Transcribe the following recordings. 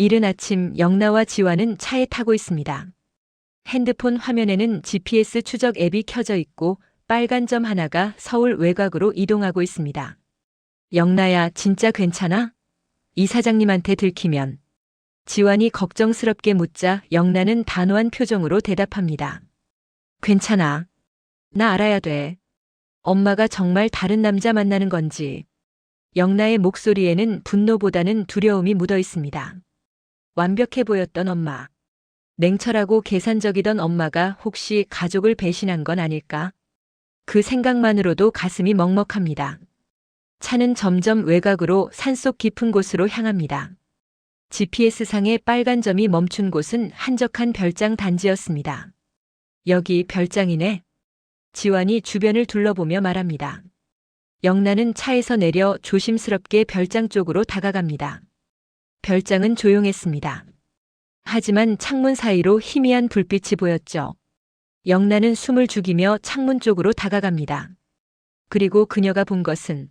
이른 아침 영나와 지화는 차에 타고 있습니다. 핸드폰 화면에는 GPS 추적 앱이 켜져 있고 빨간 점 하나가 서울 외곽으로 이동하고 있습니다. 영나야, 진짜 괜찮아? 이 사장님한테 들키면. 지환이 걱정스럽게 묻자 영나는 단호한 표정으로 대답합니다. 괜찮아. 나 알아야 돼. 엄마가 정말 다른 남자 만나는 건지. 영나의 목소리에는 분노보다는 두려움이 묻어 있습니다. 완벽해 보였던 엄마. 냉철하고 계산적이던 엄마가 혹시 가족을 배신한 건 아닐까? 그 생각만으로도 가슴이 먹먹합니다. 차는 점점 외곽으로 산속 깊은 곳으로 향합니다. GPS상의 빨간 점이 멈춘 곳은 한적한 별장 단지였습니다. 여기 별장이네. 지환이 주변을 둘러보며 말합니다. 영란은 차에서 내려 조심스럽게 별장 쪽으로 다가갑니다. 별장은 조용했습니다. 하지만 창문 사이로 희미한 불빛이 보였죠. 영란은 숨을 죽이며 창문 쪽으로 다가갑니다. 그리고 그녀가 본 것은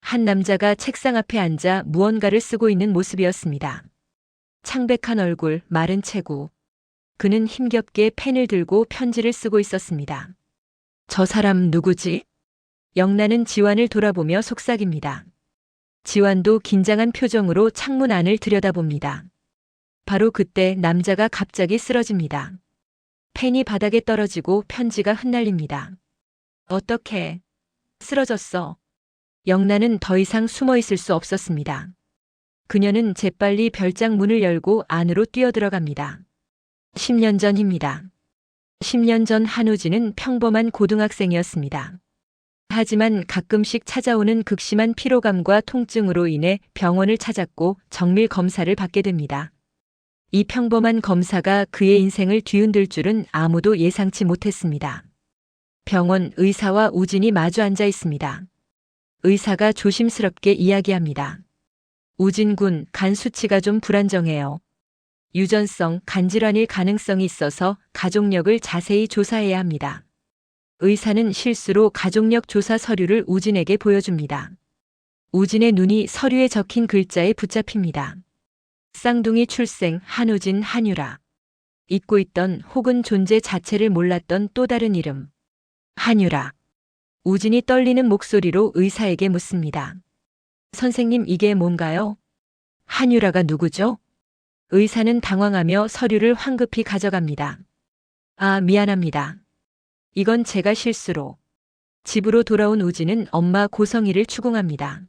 한 남자가 책상 앞에 앉아 무언가를 쓰고 있는 모습이었습니다. 창백한 얼굴, 마른 체구. 그는 힘겹게 펜을 들고 편지를 쓰고 있었습니다. 저 사람 누구지? 영란은 지환을 돌아보며 속삭입니다. 지환도 긴장한 표정으로 창문 안을 들여다봅니다. 바로 그때 남자가 갑자기 쓰러집니다. 펜이 바닥에 떨어지고 편지가 흩날립니다. 어떻게 쓰러졌어? 영란은 더 이상 숨어 있을 수 없었습니다. 그녀는 재빨리 별장 문을 열고 안으로 뛰어들어갑니다. 10년 전입니다. 10년 전 한우진은 평범한 고등학생이었습니다. 하지만 가끔씩 찾아오는 극심한 피로감과 통증으로 인해 병원을 찾았고 정밀 검사를 받게 됩니다. 이 평범한 검사가 그의 인생을 뒤흔들 줄은 아무도 예상치 못했습니다. 병원 의사와 우진이 마주 앉아 있습니다. 의사가 조심스럽게 이야기합니다. 우진 군, 간 수치가 좀 불안정해요. 유전성 간질환일 가능성이 있어서 가족력을 자세히 조사해야 합니다. 의사는 실수로 가족력 조사 서류를 우진에게 보여줍니다. 우진의 눈이 서류에 적힌 글자에 붙잡힙니다. 쌍둥이 출생 한우진 한유라. 잊고 있던 혹은 존재 자체를 몰랐던 또 다른 이름. 한유라. 우진이 떨리는 목소리로 의사에게 묻습니다. 선생님 이게 뭔가요? 한유라가 누구죠? 의사는 당황하며 서류를 황급히 가져갑니다. 아, 미안합니다. 이건 제가 실수로. 집으로 돌아온 우진은 엄마 고성이를 추궁합니다.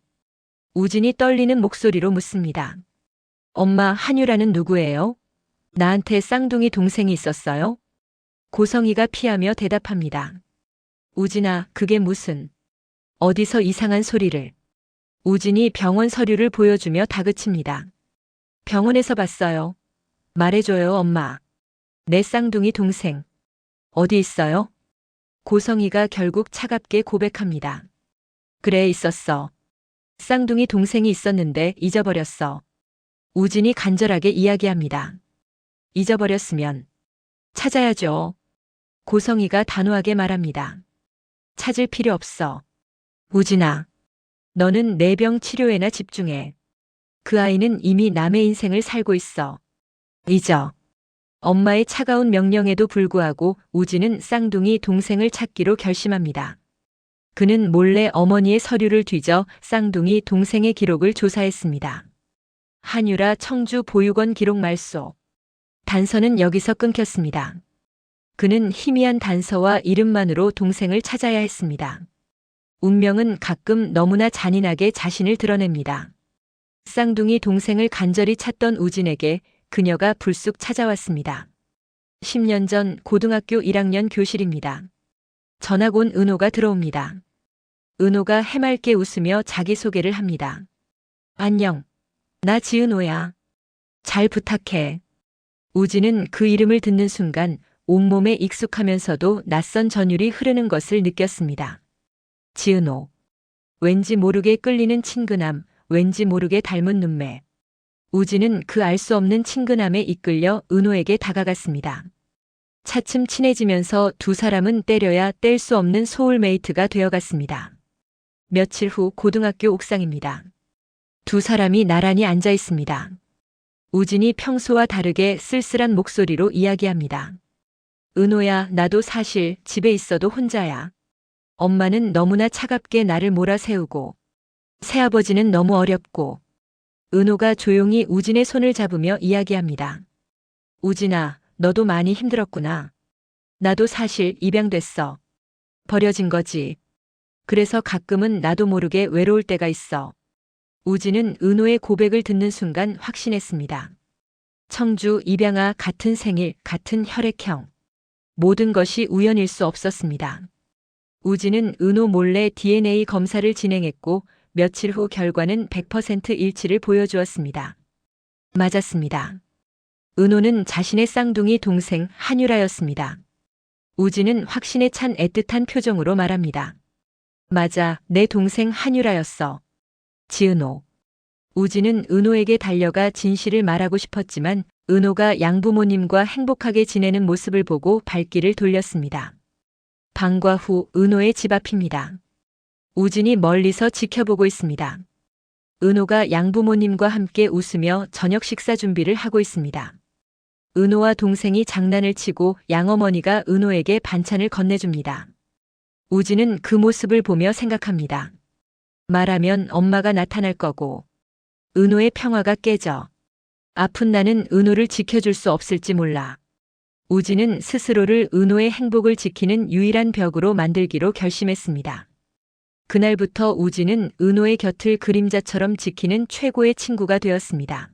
우진이 떨리는 목소리로 묻습니다. 엄마 한유라는 누구예요? 나한테 쌍둥이 동생이 있었어요? 고성이가 피하며 대답합니다. 우진아, 그게 무슨. 어디서 이상한 소리를. 우진이 병원 서류를 보여주며 다그칩니다. 병원에서 봤어요. 말해줘요, 엄마. 내 쌍둥이 동생. 어디 있어요? 고성이가 결국 차갑게 고백합니다. 그래, 있었어. 쌍둥이 동생이 있었는데 잊어버렸어. 우진이 간절하게 이야기합니다. 잊어버렸으면 찾아야죠. 고성이가 단호하게 말합니다. 찾을 필요 없어. 우진아, 너는 내 병 치료에나 집중해. 그 아이는 이미 남의 인생을 살고 있어. 잊어. 엄마의 차가운 명령에도 불구하고 우진은 쌍둥이 동생을 찾기로 결심합니다. 그는 몰래 어머니의 서류를 뒤져 쌍둥이 동생의 기록을 조사했습니다. 한유라 청주 보육원 기록 말소. 단서는 여기서 끊겼습니다. 그는 희미한 단서와 이름만으로 동생을 찾아야 했습니다. 운명은 가끔 너무나 잔인하게 자신을 드러냅니다. 쌍둥이 동생을 간절히 찾던 우진에게 그녀가 불쑥 찾아왔습니다. 10년 전 고등학교 1학년 교실입니다. 전학 온 은호가 들어옵니다. 은호가 해맑게 웃으며 자기소개를 합니다. 안녕. 나 지은호야. 잘 부탁해. 우진은 그 이름을 듣는 순간 온몸에 익숙하면서도 낯선 전율이 흐르는 것을 느꼈습니다. 지은호. 왠지 모르게 끌리는 친근함, 왠지 모르게 닮은 눈매. 우진은 그 알 수 없는 친근함에 이끌려 은호에게 다가갔습니다. 차츰 친해지면서 두 사람은 때려야 뗄 수 없는 소울메이트가 되어갔습니다. 며칠 후 고등학교 옥상입니다. 두 사람이 나란히 앉아 있습니다. 우진이 평소와 다르게 쓸쓸한 목소리로 이야기합니다. 은호야, 나도 사실 집에 있어도 혼자야. 엄마는 너무나 차갑게 나를 몰아세우고, 새아버지는 너무 어렵고, 은호가 조용히 우진의 손을 잡으며 이야기합니다. 우진아, 너도 많이 힘들었구나. 나도 사실 입양됐어. 버려진 거지. 그래서 가끔은 나도 모르게 외로울 때가 있어. 우진은 은호의 고백을 듣는 순간 확신했습니다. 청주 입양아 같은 생일, 같은 혈액형. 모든 것이 우연일 수 없었습니다. 우진은 은호 몰래 DNA 검사를 진행했고 며칠 후 결과는 100% 일치를 보여주었습니다. 맞았습니다. 은호는 자신의 쌍둥이 동생 한유라였습니다. 우진은 확신에 찬 애틋한 표정으로 말합니다. 맞아, 내 동생 한유라였어. 지은호. 우진은 은호에게 달려가 진실을 말하고 싶었지만 은호가 양부모님과 행복하게 지내는 모습을 보고 발길을 돌렸습니다. 방과 후 은호의 집 앞입니다. 우진이 멀리서 지켜보고 있습니다. 은호가 양부모님과 함께 웃으며 저녁 식사 준비를 하고 있습니다. 은호와 동생이 장난을 치고 양어머니가 은호에게 반찬을 건네줍니다. 우진은 그 모습을 보며 생각합니다. 말하면 엄마가 나타날 거고, 은호의 평화가 깨져. 아픈 나는 은호를 지켜줄 수 없을지 몰라. 우진은 스스로를 은호의 행복을 지키는 유일한 벽으로 만들기로 결심했습니다. 그날부터 우진은 은호의 곁을 그림자처럼 지키는 최고의 친구가 되었습니다.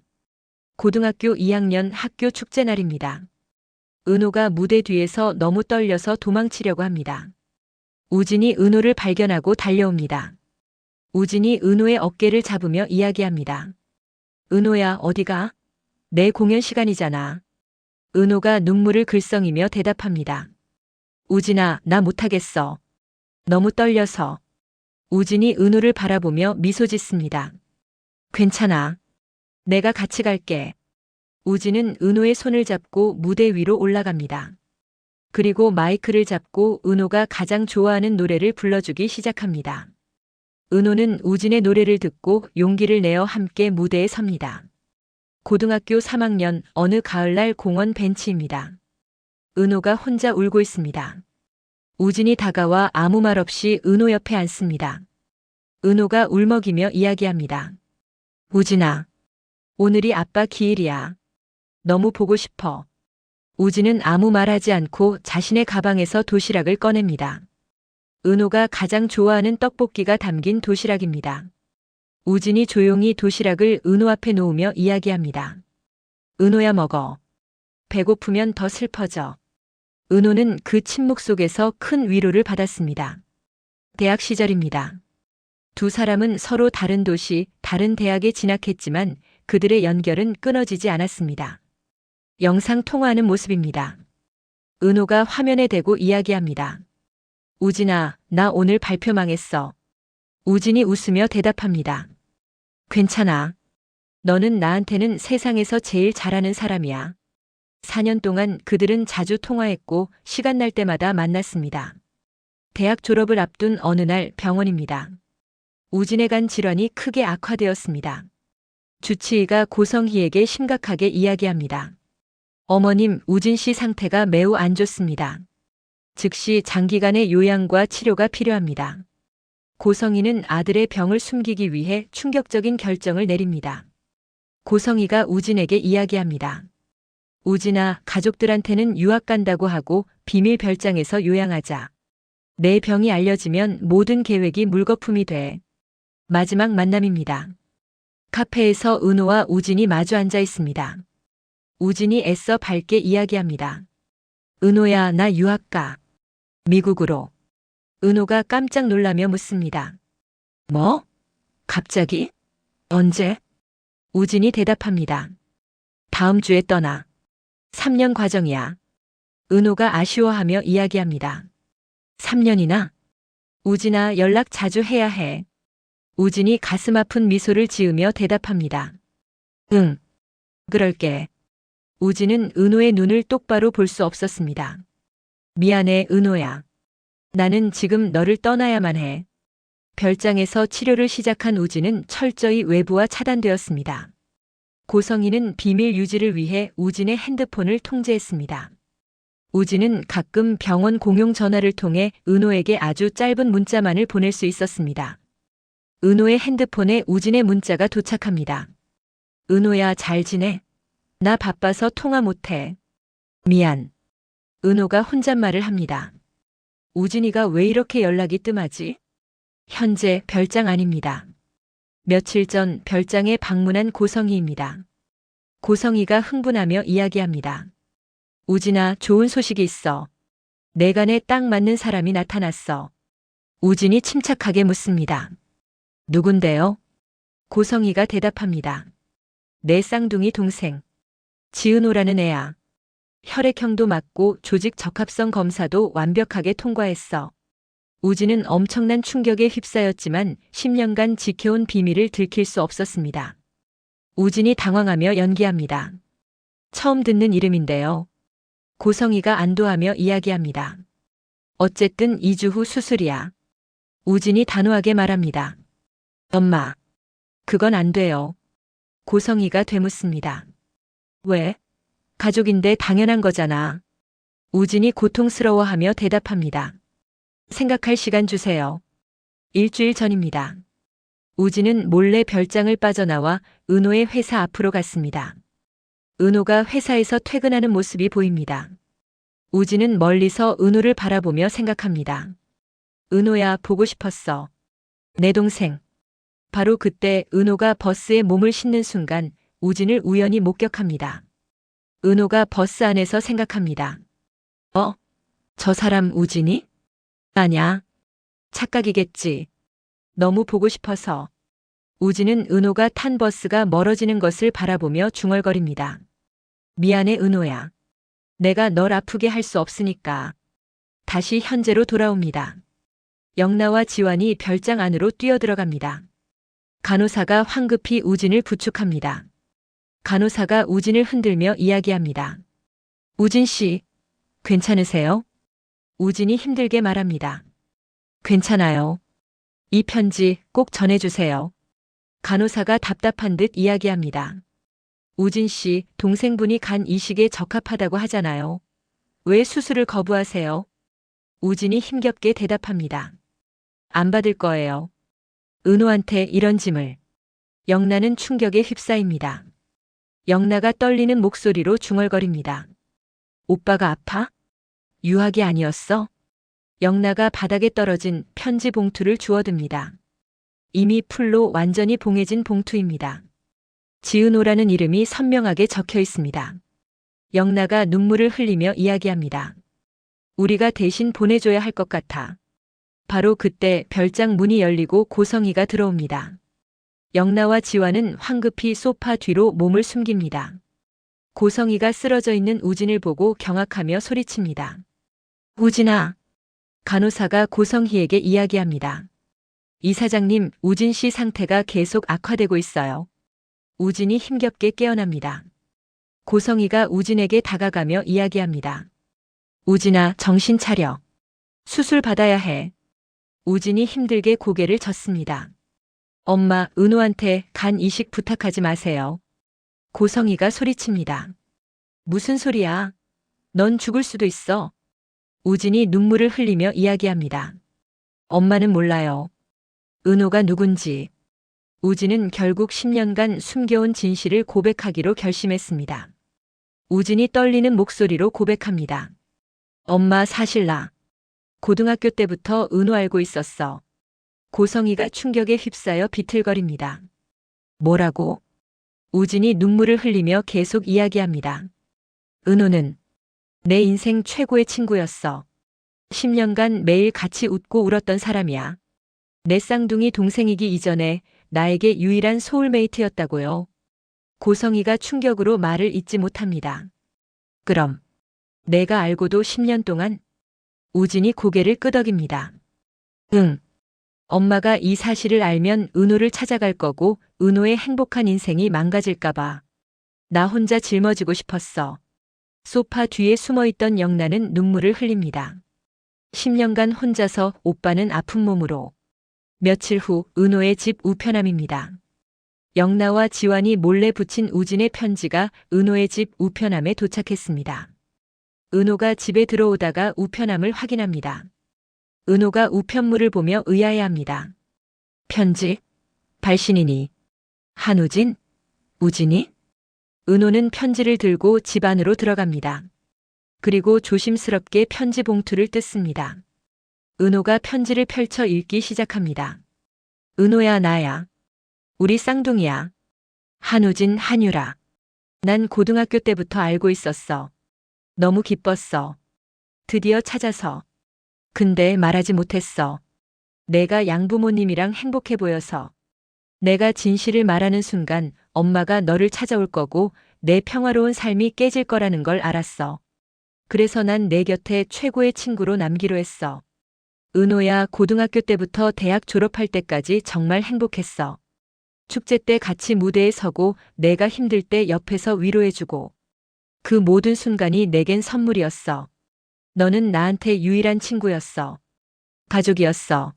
고등학교 2학년 학교 축제 날입니다. 은호가 무대 뒤에서 너무 떨려서 도망치려고 합니다. 우진이 은호를 발견하고 달려옵니다. 우진이 은호의 어깨를 잡으며 이야기합니다. 은호야, 어디가? 내 공연 시간이잖아. 은호가 눈물을 글썽이며 대답합니다. 우진아, 나 못하겠어. 너무 떨려서. 우진이 은호를 바라보며 미소 짓습니다. 괜찮아. 내가 같이 갈게. 우진은 은호의 손을 잡고 무대 위로 올라갑니다. 그리고 마이크를 잡고 은호가 가장 좋아하는 노래를 불러주기 시작합니다. 은호는 우진의 노래를 듣고 용기를 내어 함께 무대에 섭니다. 고등학교 3학년 어느 가을날 공원 벤치입니다. 은호가 혼자 울고 있습니다. 우진이 다가와 아무 말 없이 은호 옆에 앉습니다. 은호가 울먹이며 이야기합니다. 우진아, 오늘이 아빠 기일이야. 너무 보고 싶어. 우진은 아무 말하지 않고 자신의 가방에서 도시락을 꺼냅니다. 은호가 가장 좋아하는 떡볶이가 담긴 도시락입니다. 우진이 조용히 도시락을 은호 앞에 놓으며 이야기합니다. 은호야 먹어. 배고프면 더 슬퍼져. 은호는 그 침묵 속에서 큰 위로를 받았습니다. 대학 시절입니다. 두 사람은 서로 다른 도시, 다른 대학에 진학했지만 그들의 연결은 끊어지지 않았습니다. 영상 통화하는 모습입니다. 은호가 화면에 대고 이야기합니다. 우진아, 나 오늘 발표 망했어. 우진이 웃으며 대답합니다. 괜찮아. 너는 나한테는 세상에서 제일 잘하는 사람이야. 4년 동안 그들은 자주 통화했고 시간 날 때마다 만났습니다. 대학 졸업을 앞둔 어느 날 병원입니다. 우진의 간 질환이 크게 악화되었습니다. 주치의가 고성희에게 심각하게 이야기합니다. 어머님, 우진 씨 상태가 매우 안 좋습니다. 즉시 장기간의 요양과 치료가 필요합니다. 고성희는 아들의 병을 숨기기 위해 충격적인 결정을 내립니다. 고성희가 우진에게 이야기합니다. 우진아, 가족들한테는 유학 간다고 하고 비밀 별장에서 요양하자. 내 병이 알려지면 모든 계획이 물거품이 돼. 마지막 만남입니다. 카페에서 은호와 우진이 마주 앉아 있습니다. 우진이 애써 밝게 이야기합니다. 은호야, 나 유학 가. 미국으로. 은호가 깜짝 놀라며 묻습니다. 뭐? 갑자기? 언제? 우진이 대답합니다. 다음 주에 떠나. 3년 과정이야. 은호가 아쉬워하며 이야기합니다. 3년이나? 우진아 연락 자주 해야 해. 우진이 가슴 아픈 미소를 지으며 대답합니다. 응. 그럴게. 우진은 은호의 눈을 똑바로 볼 수 없었습니다. 미안해, 은호야. 나는 지금 너를 떠나야만 해. 별장에서 치료를 시작한 우진은 철저히 외부와 차단되었습니다. 고성희는 비밀 유지를 위해 우진의 핸드폰을 통제했습니다. 우진은 가끔 병원 공용 전화를 통해 은호에게 아주 짧은 문자만을 보낼 수 있었습니다. 은호의 핸드폰에 우진의 문자가 도착합니다. 은호야 잘 지내? 나 바빠서 통화 못해. 미안. 은호가 혼잣말을 합니다. 우진이가 왜 이렇게 연락이 뜸하지? 현재 별장 아닙니다. 며칠 전 별장에 방문한 고성희입니다. 고성희가 흥분하며 이야기합니다. 우진아, 좋은 소식이 있어. 내간에 딱 맞는 사람이 나타났어. 우진이 침착하게 묻습니다. 누군데요? 고성희가 대답합니다. 내 쌍둥이 동생. 지은호라는 애야. 혈액형도 맞고 조직 적합성 검사도 완벽하게 통과했어. 우진은 엄청난 충격에 휩싸였지만 10년간 지켜온 비밀을 들킬 수 없었습니다. 우진이 당황하며 연기합니다. 처음 듣는 이름인데요. 고성희가 안도하며 이야기합니다. 어쨌든 2주 후 수술이야. 우진이 단호하게 말합니다. 엄마, 그건 안 돼요. 고성희가 되묻습니다. 왜? 가족인데 당연한 거잖아. 우진이 고통스러워하며 대답합니다. 생각할 시간 주세요. 일주일 전입니다. 우진은 몰래 별장을 빠져나와 은호의 회사 앞으로 갔습니다. 은호가 회사에서 퇴근하는 모습이 보입니다. 우진은 멀리서 은호를 바라보며 생각합니다. 은호야, 보고 싶었어. 내 동생. 바로 그때 은호가 버스에 몸을 싣는 순간 우진을 우연히 목격합니다. 은호가 버스 안에서 생각합니다. 어? 저 사람 우진이? 아냐. 착각이겠지. 너무 보고 싶어서. 우진은 은호가 탄 버스가 멀어지는 것을 바라보며 중얼거립니다. 미안해, 은호야. 내가 널 아프게 할 수 없으니까. 다시 현재로 돌아옵니다. 영나와 지환이 별장 안으로 뛰어들어갑니다. 간호사가 황급히 우진을 부축합니다. 간호사가 우진을 흔들며 이야기합니다. 우진 씨, 괜찮으세요? 우진이 힘들게 말합니다. 괜찮아요. 이 편지 꼭 전해주세요. 간호사가 답답한 듯 이야기합니다. 우진 씨, 동생분이 간 이식에 적합하다고 하잖아요. 왜 수술을 거부하세요? 우진이 힘겹게 대답합니다. 안 받을 거예요. 은호한테 이런 짐을. 영나는 충격에 휩싸입니다. 영나가 떨리는 목소리로 중얼거립니다. 오빠가 아파? 유학이 아니었어? 영나가 바닥에 떨어진 편지 봉투를 주워듭니다. 이미 풀로 완전히 봉해진 봉투입니다. 지은호라는 이름이 선명하게 적혀 있습니다. 영나가 눈물을 흘리며 이야기합니다. 우리가 대신 보내줘야 할 것 같아. 바로 그때 별장 문이 열리고 고성이가 들어옵니다. 영나와 지화는 황급히 소파 뒤로 몸을 숨깁니다. 고성이가 쓰러져 있는 우진을 보고 경악하며 소리칩니다. 우진아. 간호사가 고성희에게 이야기합니다. 이사장님, 우진 씨 상태가 계속 악화되고 있어요. 우진이 힘겹게 깨어납니다. 고성희가 우진에게 다가가며 이야기합니다. 우진아, 정신 차려. 수술 받아야 해. 우진이 힘들게 고개를 젓습니다. 엄마, 은호한테 간 이식 부탁하지 마세요. 고성희가 소리칩니다. 무슨 소리야? 넌 죽을 수도 있어. 우진이 눈물을 흘리며 이야기합니다. 엄마는 몰라요. 은호가 누군지. 우진은 결국 10년간 숨겨온 진실을 고백하기로 결심했습니다. 우진이 떨리는 목소리로 고백합니다. 엄마 사실 나. 고등학교 때부터 은호 알고 있었어. 고성이가 충격에 휩싸여 비틀거립니다. 뭐라고? 우진이 눈물을 흘리며 계속 이야기합니다. 은호는 내 인생 최고의 친구였어. 10년간 매일 같이 웃고 울었던 사람이야. 내 쌍둥이 동생이기 이전에 나에게 유일한 소울메이트였다고요. 고성이가 충격으로 말을 잇지 못합니다. 그럼 내가 알고도 10년 동안 우진이 고개를 끄덕입니다. 응. 엄마가 이 사실을 알면 은호를 찾아갈 거고 은호의 행복한 인생이 망가질까봐. 나 혼자 짊어지고 싶었어. 소파 뒤에 숨어 있던 영란은 눈물을 흘립니다. 10년간 혼자서 오빠는 아픈 몸으로. 며칠 후 은호의 집 우편함입니다. 영나와 지환이 몰래 붙인 우진의 편지가 은호의 집 우편함에 도착했습니다. 은호가 집에 들어오다가 우편함을 확인합니다. 은호가 우편물을 보며 의아해합니다. 편지? 발신이니? 한우진? 우진이? 은호는 편지를 들고 집 안으로 들어갑니다. 그리고 조심스럽게 편지 봉투를 뜯습니다. 은호가 편지를 펼쳐 읽기 시작합니다. 은호야 나야. 우리 쌍둥이야. 한우진 한유라. 난 고등학교 때부터 알고 있었어. 너무 기뻤어. 드디어 찾아서. 근데 말하지 못했어. 내가 양부모님이랑 행복해 보여서. 내가 진실을 말하는 순간 엄마가 너를 찾아올 거고 내 평화로운 삶이 깨질 거라는 걸 알았어. 그래서 난 내 곁에 최고의 친구로 남기로 했어. 은호야 고등학교 때부터 대학 졸업할 때까지 정말 행복했어. 축제 때 같이 무대에 서고 내가 힘들 때 옆에서 위로해주고 그 모든 순간이 내겐 선물이었어. 너는 나한테 유일한 친구였어. 가족이었어.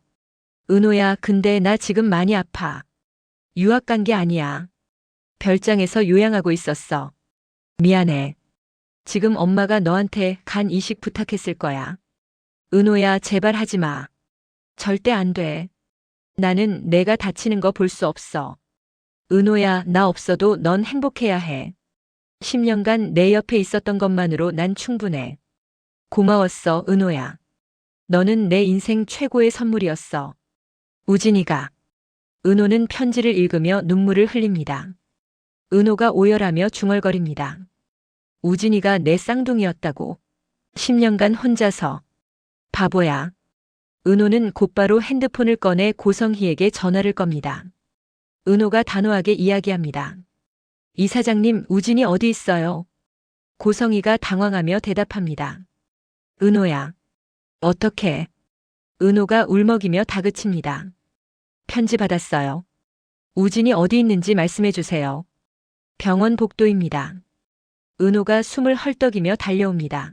은호야, 근데 나 지금 많이 아파. 유학 간 게 아니야. 별장에서 요양하고 있었어. 미안해. 지금 엄마가 너한테 간 이식 부탁했을 거야. 은호야, 제발 하지 마. 절대 안 돼. 나는 내가 다치는 거 볼 수 없어. 은호야, 나 없어도 넌 행복해야 해. 10년간 내 옆에 있었던 것만으로 난 충분해. 고마웠어, 은호야. 너는 내 인생 최고의 선물이었어. 우진이가. 은호는 편지를 읽으며 눈물을 흘립니다. 은호가 오열하며 중얼거립니다. 우진이가 내 쌍둥이였다고. 10년간 혼자서. 바보야. 은호는 곧바로 핸드폰을 꺼내 고성희에게 전화를 겁니다. 은호가 단호하게 이야기합니다. 이사장님, 우진이 어디 있어요? 고성희가 당황하며 대답합니다. 은호야. 어떻게? 은호가 울먹이며 다그칩니다. 편지 받았어요. 우진이 어디 있는지 말씀해 주세요. 병원 복도입니다. 은호가 숨을 헐떡이며 달려옵니다.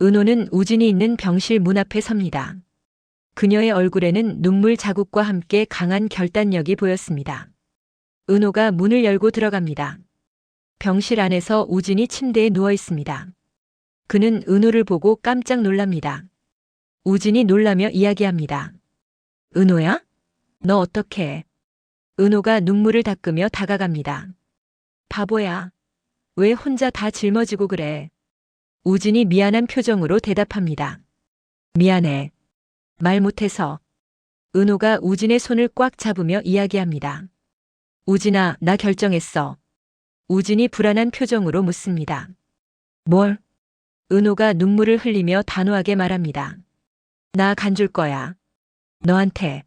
은호는 우진이 있는 병실 문 앞에 섭니다. 그녀의 얼굴에는 눈물 자국과 함께 강한 결단력이 보였습니다. 은호가 문을 열고 들어갑니다. 병실 안에서 우진이 침대에 누워 있습니다. 그는 은호를 보고 깜짝 놀랍니다. 우진이 놀라며 이야기합니다. 은호야? 너 어떡해? 은호가 눈물을 닦으며 다가갑니다. 바보야. 왜 혼자 다 짊어지고 그래? 우진이 미안한 표정으로 대답합니다. 미안해. 말 못해서. 은호가 우진의 손을 꽉 잡으며 이야기합니다. 우진아, 나 결정했어. 우진이 불안한 표정으로 묻습니다. 뭘? 은호가 눈물을 흘리며 단호하게 말합니다. 나 간 줄 거야. 너한테.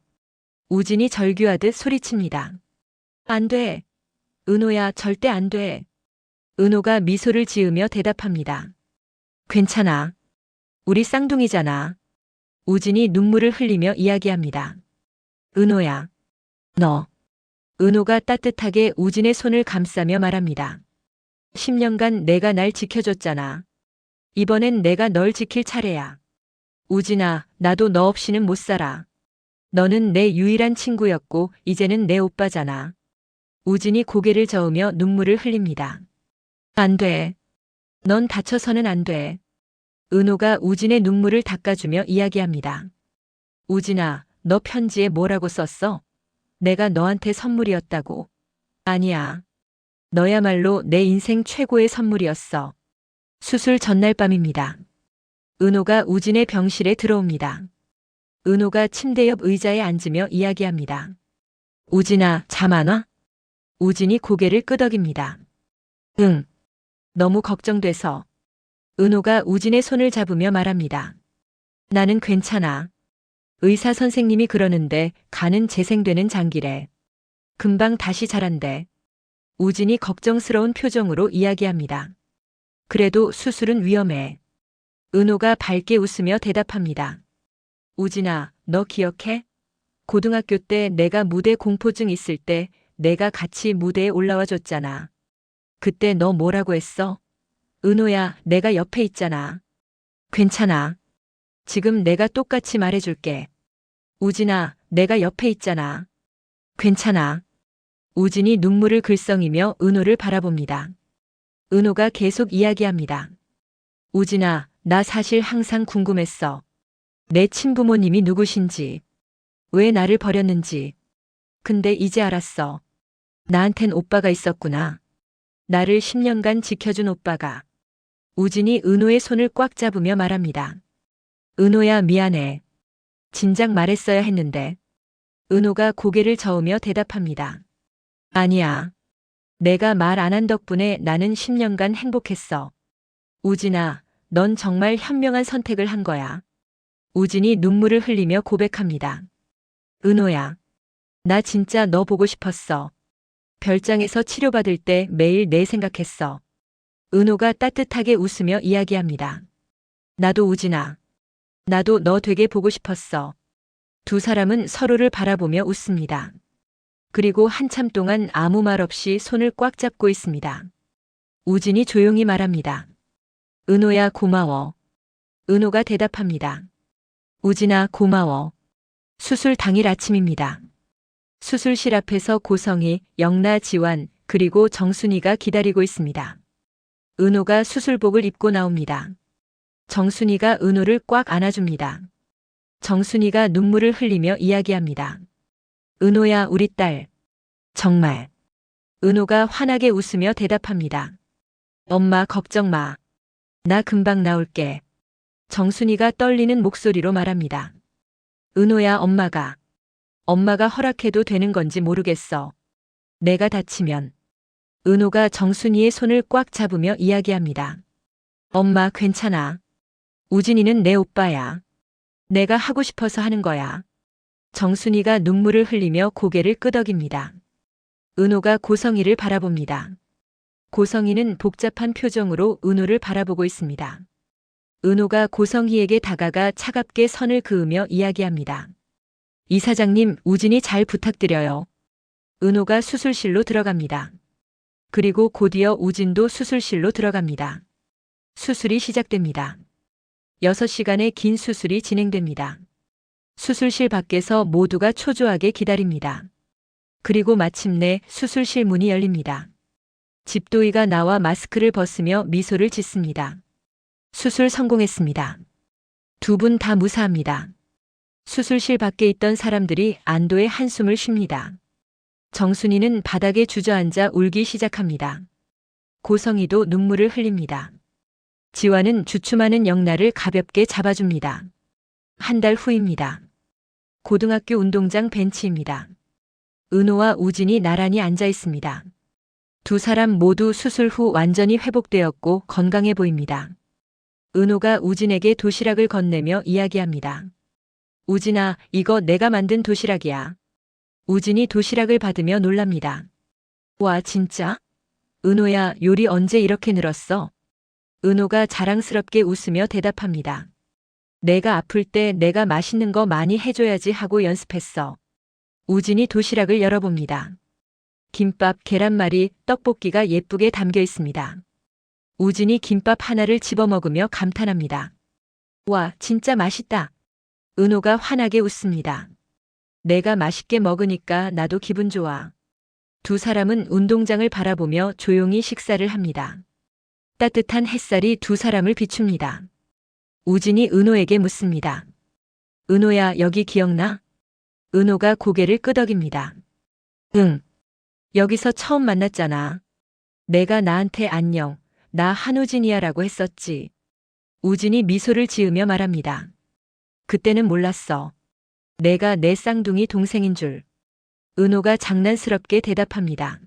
우진이 절규하듯 소리칩니다. 안 돼. 은호야, 절대 안 돼. 은호가 미소를 지으며 대답합니다. 괜찮아. 우리 쌍둥이잖아. 우진이 눈물을 흘리며 이야기합니다. 은호야. 너. 은호가 따뜻하게 우진의 손을 감싸며 말합니다. 10년간 내가 날 지켜줬잖아. 이번엔 내가 널 지킬 차례야. 우진아, 나도 너 없이는 못 살아. 너는 내 유일한 친구였고, 이제는 내 오빠잖아. 우진이 고개를 저으며 눈물을 흘립니다. 안 돼. 넌 다쳐서는 안 돼. 은호가 우진의 눈물을 닦아주며 이야기합니다. 우진아, 너 편지에 뭐라고 썼어? 내가 너한테 선물이었다고. 아니야. 너야말로 내 인생 최고의 선물이었어. 수술 전날 밤입니다. 은호가 우진의 병실에 들어옵니다. 은호가 침대 옆 의자에 앉으며 이야기합니다. 우진아, 잠 안 와? 우진이 고개를 끄덕입니다. 응. 너무 걱정돼서. 은호가 우진의 손을 잡으며 말합니다. 나는 괜찮아. 의사 선생님이 그러는데 간은 재생되는 장기래. 금방 다시 자란대. 우진이 걱정스러운 표정으로 이야기합니다. 그래도 수술은 위험해. 은호가 밝게 웃으며 대답합니다. 우진아, 너 기억해? 고등학교 때 내가 무대 공포증 있을 때 내가 같이 무대에 올라와 줬잖아. 그때 너 뭐라고 했어? 은호야, 내가 옆에 있잖아. 괜찮아. 지금 내가 똑같이 말해줄게. 우진아, 내가 옆에 있잖아. 괜찮아. 우진이 눈물을 글썽이며 은호를 바라봅니다. 은호가 계속 이야기합니다. 우진아, 나 사실 항상 궁금했어. 내 친부모님이 누구신지, 왜 나를 버렸는지. 근데 이제 알았어. 나한텐 오빠가 있었구나. 나를 10년간 지켜준 오빠가. 우진이 은호의 손을 꽉 잡으며 말합니다. 은호야, 미안해. 진작 말했어야 했는데. 은호가 고개를 저으며 대답합니다. 아니야. 내가 말 안 한 덕분에 나는 10년간 행복했어. 우진아, 넌 정말 현명한 선택을 한 거야. 우진이 눈물을 흘리며 고백합니다. 은호야. 나 진짜 너 보고 싶었어. 별장에서 치료받을 때 매일 내 생각했어. 은호가 따뜻하게 웃으며 이야기합니다. 나도 우진아. 나도 너 되게 보고 싶었어. 두 사람은 서로를 바라보며 웃습니다. 그리고 한참 동안 아무 말 없이 손을 꽉 잡고 있습니다. 우진이 조용히 말합니다. 은호야 고마워. 은호가 대답합니다. 우진아 고마워. 수술 당일 아침입니다. 수술실 앞에서 고성이, 영나 지완, 그리고 정순이가 기다리고 있습니다. 은호가 수술복을 입고 나옵니다. 정순이가 은호를 꽉 안아줍니다. 정순이가 눈물을 흘리며 이야기합니다. 은호야, 우리 딸. 정말. 은호가 환하게 웃으며 대답합니다. 엄마, 걱정 마. 나 금방 나올게. 정순이가 떨리는 목소리로 말합니다. 은호야, 엄마가. 엄마가 허락해도 되는 건지 모르겠어. 내가 다치면. 은호가 정순이의 손을 꽉 잡으며 이야기합니다. 엄마, 괜찮아. 우진이는 내 오빠야. 내가 하고 싶어서 하는 거야. 정순이가 눈물을 흘리며 고개를 끄덕입니다. 은호가 고성이를 바라봅니다. 고성이는 복잡한 표정으로 은호를 바라보고 있습니다. 은호가 고성희에게 다가가 차갑게 선을 그으며 이야기합니다. 이사장님, 우진이 잘 부탁드려요. 은호가 수술실로 들어갑니다. 그리고 곧이어 우진도 수술실로 들어갑니다. 수술이 시작됩니다. 6시간의 긴 수술이 진행됩니다. 수술실 밖에서 모두가 초조하게 기다립니다. 그리고 마침내 수술실 문이 열립니다. 집도이가 나와 마스크를 벗으며 미소를 짓습니다. 수술 성공했습니다. 두 분 다 무사합니다. 수술실 밖에 있던 사람들이 안도의 한숨을 쉽니다. 정순이는 바닥에 주저앉아 울기 시작합니다. 고성이도 눈물을 흘립니다. 지화는 주춤하는 영나를 가볍게 잡아줍니다. 한 달 후입니다. 고등학교 운동장 벤치입니다. 은호와 우진이 나란히 앉아 있습니다. 두 사람 모두 수술 후 완전히 회복되었고 건강해 보입니다. 은호가 우진에게 도시락을 건네며 이야기합니다. 우진아, 이거 내가 만든 도시락이야. 우진이 도시락을 받으며 놀랍니다. 와, 진짜? 은호야, 요리 언제 이렇게 늘었어? 은호가 자랑스럽게 웃으며 대답합니다. 내가 아플 때 내가 맛있는 거 많이 해줘야지 하고 연습했어. 우진이 도시락을 열어봅니다. 김밥, 계란말이, 떡볶이가 예쁘게 담겨 있습니다. 우진이 김밥 하나를 집어먹으며 감탄합니다. 와, 진짜 맛있다. 은호가 환하게 웃습니다. 내가 맛있게 먹으니까 나도 기분 좋아. 두 사람은 운동장을 바라보며 조용히 식사를 합니다. 따뜻한 햇살이 두 사람을 비춥니다. 우진이 은호에게 묻습니다. 은호야, 여기 기억나? 은호가 고개를 끄덕입니다. 응. 여기서 처음 만났잖아. 내가 나한테 안녕, 나 한우진이야라고 했었지. 우진이 미소를 지으며 말합니다. 그때는 몰랐어. 내가 내 쌍둥이 동생인 줄. 은호가 장난스럽게 대답합니다.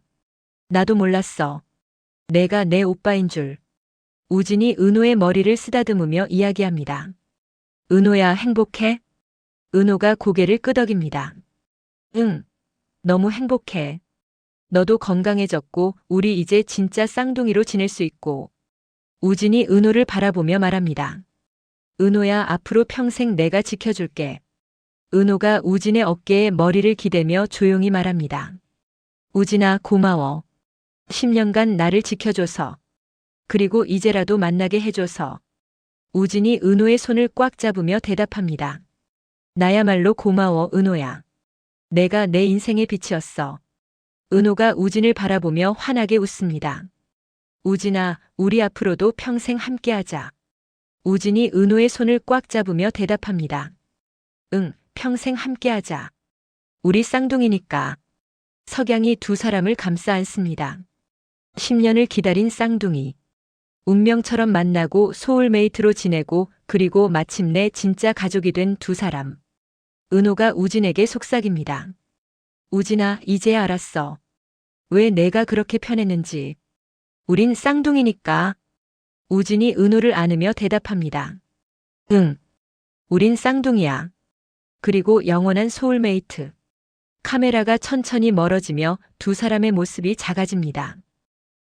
나도 몰랐어. 내가 내 오빠인 줄. 우진이 은호의 머리를 쓰다듬으며 이야기합니다. 은호야 행복해? 은호가 고개를 끄덕입니다. 응. 너무 행복해. 너도 건강해졌고 우리 이제 진짜 쌍둥이로 지낼 수 있고. 우진이 은호를 바라보며 말합니다. 은호야 앞으로 평생 내가 지켜줄게. 은호가 우진의 어깨에 머리를 기대며 조용히 말합니다. 우진아 고마워. 10년간 나를 지켜줘서. 그리고 이제라도 만나게 해줘서. 우진이 은호의 손을 꽉 잡으며 대답합니다. 나야말로 고마워 은호야. 내가 내 인생의 빛이었어. 은호가 우진을 바라보며 환하게 웃습니다. 우진아, 우리 앞으로도 평생 함께하자. 우진이 은호의 손을 꽉 잡으며 대답합니다. 응, 평생 함께하자. 우리 쌍둥이니까. 석양이 두 사람을 감싸 안습니다. 10년을 기다린 쌍둥이. 운명처럼 만나고 소울메이트로 지내고 그리고 마침내 진짜 가족이 된 두 사람. 은호가 우진에게 속삭입니다. 우진아, 이제 알았어. 왜 내가 그렇게 편했는지. 우린 쌍둥이니까. 우진이 은호를 안으며 대답합니다. 응. 우린 쌍둥이야. 그리고 영원한 소울메이트. 카메라가 천천히 멀어지며 두 사람의 모습이 작아집니다.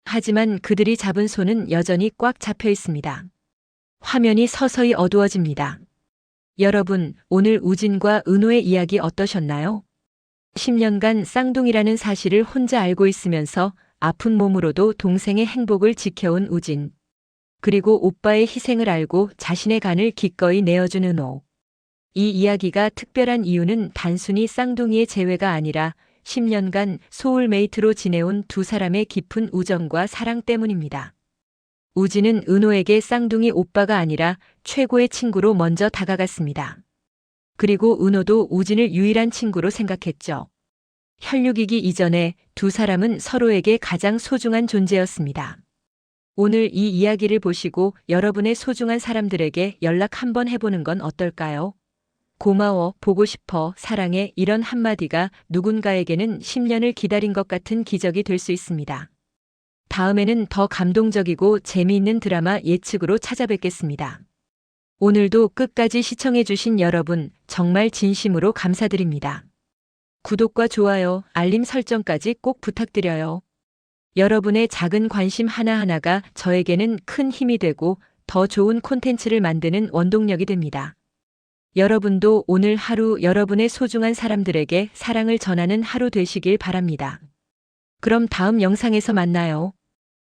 하지만 그들이 잡은 손은 여전히 꽉 잡혀 있습니다. 화면이 서서히 어두워집니다. 여러분, 오늘 우진과 은호의 이야기 어떠셨나요? 10년간 쌍둥이라는 사실을 혼자 알고 있으면서 아픈 몸으로도 동생의 행복을 지켜온 우진. 그리고 오빠의 희생을 알고 자신의 간을 기꺼이 내어준 은호. 이 이야기가 특별한 이유는 단순히 쌍둥이의 재회가 아니라 10년간 소울메이트로 지내온 두 사람의 깊은 우정과 사랑 때문입니다. 우진은 은호에게 쌍둥이 오빠가 아니라 최고의 친구로 먼저 다가갔습니다. 그리고 은호도 우진을 유일한 친구로 생각했죠. 혈육이기 이전에 두 사람은 서로에게 가장 소중한 존재였습니다. 오늘 이 이야기를 보시고 여러분의 소중한 사람들에게 연락 한번 해보는 건 어떨까요? 고마워, 보고 싶어, 사랑해 이런 한마디가 누군가에게는 10년을 기다린 것 같은 기적이 될 수 있습니다. 다음에는 더 감동적이고 재미있는 드라마 예측으로 찾아뵙겠습니다. 오늘도 끝까지 시청해주신 여러분 정말 진심으로 감사드립니다. 구독과 좋아요, 알림 설정까지 꼭 부탁드려요. 여러분의 작은 관심 하나하나가 저에게는 큰 힘이 되고 더 좋은 콘텐츠를 만드는 원동력이 됩니다. 여러분도 오늘 하루 여러분의 소중한 사람들에게 사랑을 전하는 하루 되시길 바랍니다. 그럼 다음 영상에서 만나요.